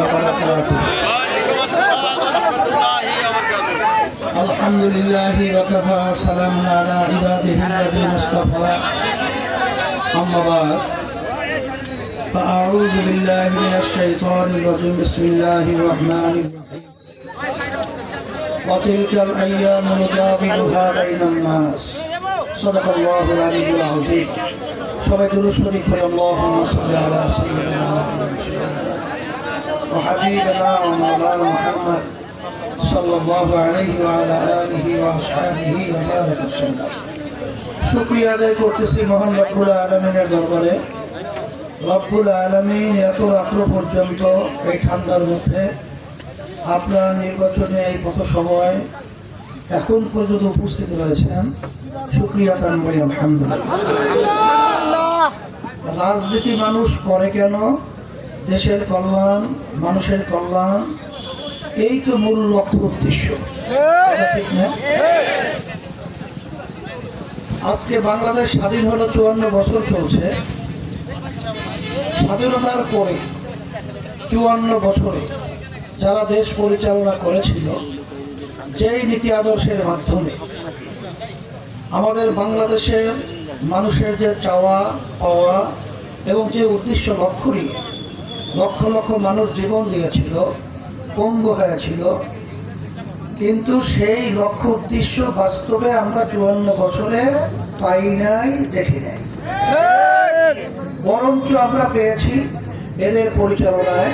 وبركاته. الحمد لله وكفى وسلام على عباده الذين اصطفى. أما بعد فأعوذ بالله من الشيطان الرجيم. بسم الله الرحمن الرحيم. وتلك الأيام نداولها بين الناس. صدق الله العلي العظيم. সবাই দূর শরীর করে শুক্রিয়া আদায় করতেছি মহান রব্বুল আলমিনের দরবারে। রব্বুল আলামিন এত রাত্র পর্যন্ত এই ঠান্ডার মধ্যে আপনার নির্বাচনে এই পথসভায় এখন পর্যন্ত উপস্থিত রয়েছেন। শুক্রিয়া তানবরি আলহামদুলিল্লাহ। রাজনীতি মানুষ করে কেন? দেশের কল্যাণ, মানুষের কল্যাণ, এই তো মূল লক্ষ্য উদ্দেশ্য। আজকে বাংলাদেশ স্বাধীন হলো চুয়ান্ন বছর চলছে। স্বাধীনতার পরে, চুয়ান্ন বছরে যারা দেশ পরিচালনা করেছিল, যেই নীতি আদর্শের মাধ্যমে আমাদের বাংলাদেশের মানুষের যে চাওয়া, পাওয়া এবং যে উদ্দেশ্য লক্ষ্য লক্ষ লক্ষ মানুষ জীবন দিয়েছিল, পঙ্গু হয়েছিল, কিন্তু সেই লক্ষ্য উদ্দেশ্য বাস্তবে আমরা চুয়ান্ন বছরে পাই নাই, দেখি নাই। বরঞ্চ আমরা পেয়েছি এদের পরিচালনায়।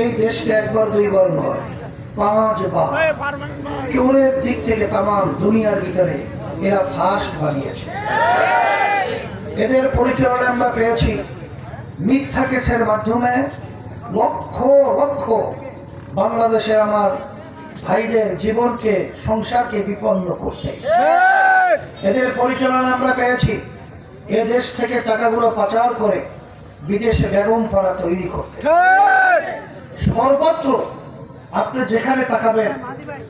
এই দেশকে একবার দুইবার নয়, পাঁচবার। চোরের দিক থেকে তামাম দুনিয়ার ভিতরে এরা ফার্স্ট বানিয়েছে। এদের পরিচালনা আমরা পেয়েছি মিথ্যা কেসের মাধ্যমে লক্ষ লক্ষ বাংলাদেশের আমার ভাইদের জীবনকে, সংসারকে বিপন্ন করতে। এদের পরিচালনা আমরা পেয়েছি এ দেশ থেকে টাকাগুলো পাচার করে বিদেশে বেগম পাড়া তৈরি করতে। সর্বত্র আপনি যেখানে তাকাবেন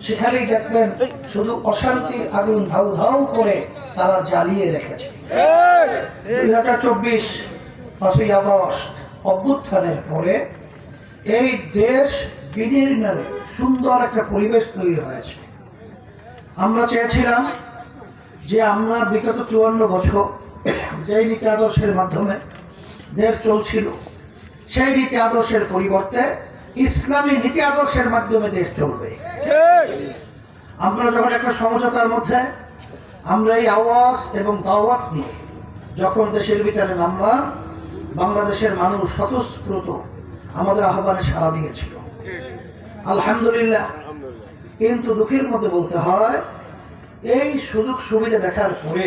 সেখানেই দেখবেন শুধু অশান্তির আগুন ধাউ ধাউ করে তারা জ্বালিয়ে রেখেছে। দুই হাজার চব্বিশ পাঁচই আগস্ট অভ্যুত্থানের পরে এই দেশ বিনির্মাণে সুন্দর একটা পরিবেশ তৈরি হয়েছে। আমরা চেয়েছিলাম যে আমরা বিগত চুয়ান্ন বছর যেই নীতি আদর্শের মাধ্যমে দেশ চলছিল, সেই নীতি আদর্শের পরিবর্তে ইসলামী নীতি আদর্শের মাধ্যমে দেশ চলবে। আমরা যখন একটা সমঝোতার মধ্যে, আমরা এই আওয়াজ এবং দাওয়াত নিয়ে যখন দেশের ভিতরে নামলাম, বাংলাদেশের মানুষ স্বতঃস্ফূর্ত আমাদের আহ্বানে সাড়া দিয়েছিল। আলহামদুলিল্লাহ। কিন্তু দুঃখের মধ্যে বলতে হয়, এই সুযোগ সুবিধা দেখার পরে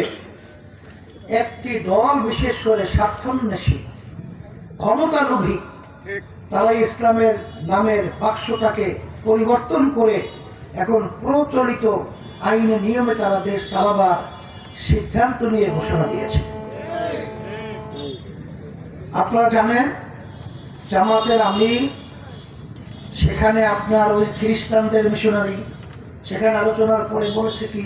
একটি দল বিশেষ করে স্বার্থান্বেষী ক্ষমতালোভী তারা ইসলামের নামের বাক্সটাকে পরিবর্তন করে এখন প্রচলিত আইনে নিয়মে তারা দেশ চালাবার সিদ্ধান্ত নিয়ে ঘোষণা দিয়েছে। আপনারা জানেন, জামাতের আমি, সেখানে আপনার ওই খ্রিস্টানদের মিশনারি, সেখানে আলোচনার পরে বলেছে কি,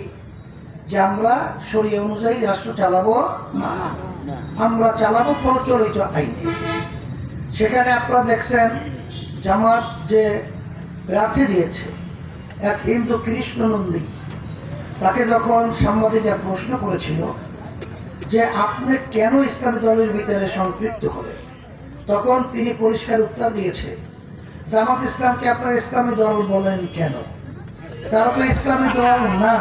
যে আমরা শরীয় অনুযায়ী রাষ্ট্র চালাবো না, আমরা চালাবো প্রচলিত আইনে। সেখানে আপনারা দেখছেন, জামাত যে প্রার্থী দিয়েছে এক হিন্দু কৃষ্ণনন্দী। তাকে যখন সাংবাদিকরা প্রশ্ন করেছিল যে আপনি কেন ইসলামী দলের ভিতরে সম্পৃক্ত হলেন, তখন তিনি পরিষ্কার উত্তর দিয়েছে, জামাত ইসলামকে আপনার ইসলামী দল বলেন কেন? তারা তো ইসলামী দল না।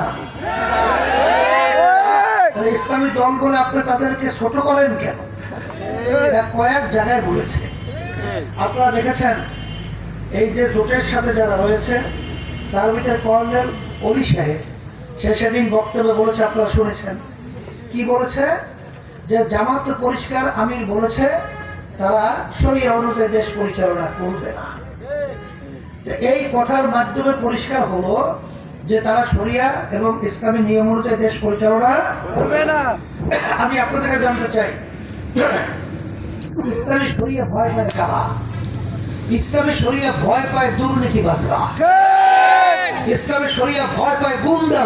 ইসলামী দল বলে আপনি তাদেরকে ছোট করেন কেন? কয়েক জায়গায় বলেছে। আপনারা দেখেছেন এই যে জোটের সাথে যারা রয়েছে, তার ভিতরে কর্নেল অলি সাহেব, সে সেদিন বক্তব্যে বলেছে, আপনারা শুনেছেন। কি বলেছে? যে জামাত পরিষ্কার, আমির বলেছে, তারা সরিয়া অনুযায়ী দেশ পরিচালনা করবে না। এই কথার মাধ্যমে পরিষ্কার হলো যে তারা সরিয়া এবং ইসলামী নিয়ম অনুযায়ী দেশ পরিচালনা করবে না। আমি আপনার থেকে জানতে চাই, ইসলামী সরিয়া ভয় পায় কারা? ইসলামী শরিয়া ভয় পায় দুর্নীতিবাজরা। ইসলামের শরিয়া ভয় পায় গুন্ডা